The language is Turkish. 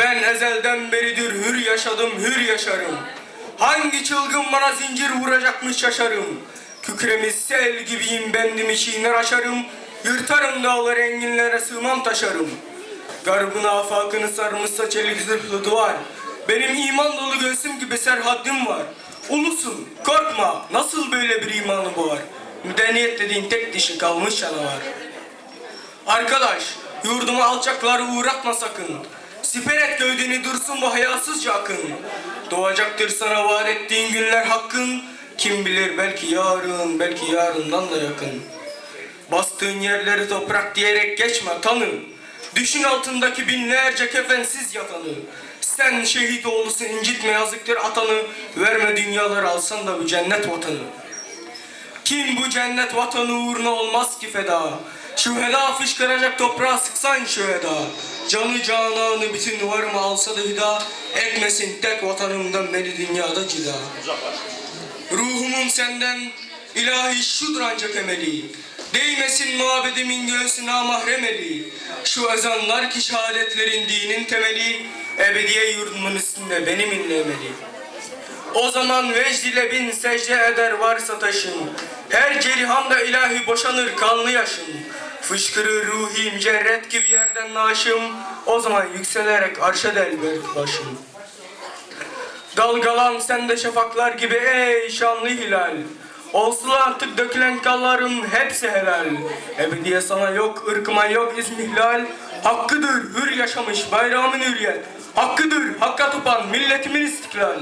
Ben ezelden beridir hür yaşadım, hür yaşarım. Hangi çılgın bana zincir vuracakmış şaşarım. Kükremiz sel gibiyim bendim çiğner aşarım. Yırtarım dağları enginlere sığmam taşarım. Garbın afakını sarmışsa çelik zırhlı duvar. Benim iman dolu göğsüm gibi serhaddim var. Ulusun, korkma, nasıl böyle bir imanı boğar? Müdeniyet dediğin tek dişi kalmış canavar. Arkadaş, yurduma alçakları uğratma sakın. Siper et gövdeni dursun bu hayasızca akın. Doğacaktır sana vaat ettiğin günler hakkın. Kim bilir belki yarın, belki yarından da yakın. Bastığın yerleri toprak diyerek geçme tanı. Düşün altındaki binlerce kefensiz yatanı. Sen şehit oğlusun incitme yazıktır atanı. Verme dünyaları alsan da bu cennet vatanı. Kim bu cennet vatanı uğruna olmaz ki feda? Şüheda fışkıracak toprağa sıksan şüheda. Canı cananı bütün varımı alsa da hüda. Ekmesin tek vatanımdan beni dünyada cida. Ruhumun senden ilahi şudur ancak emeli. Değmesin muhabbetimin göğsüne mahrem eli. Şu ezanlar ki şehadetlerin dinin temeli. Ebediye yurdumun üstünde benim inlemeli. O zaman vecd ile bin secde eder varsa taşın. Her cerihanda ilahi boşanır kanlı yaşım. Fışkırır ruhim cerret gibi yerden naşım. O zaman yükselerek arşa delber başım. Dalgalan sende şafaklar gibi ey şanlı hilal. Olsun artık dökülen kallarım hepsi helal. Ebediye sana yok, ırkıma yok izmihlal. Hakkıdır hür yaşamış bayramın hürriyet. Hakkıdır hakka tupan milletimin istiklal.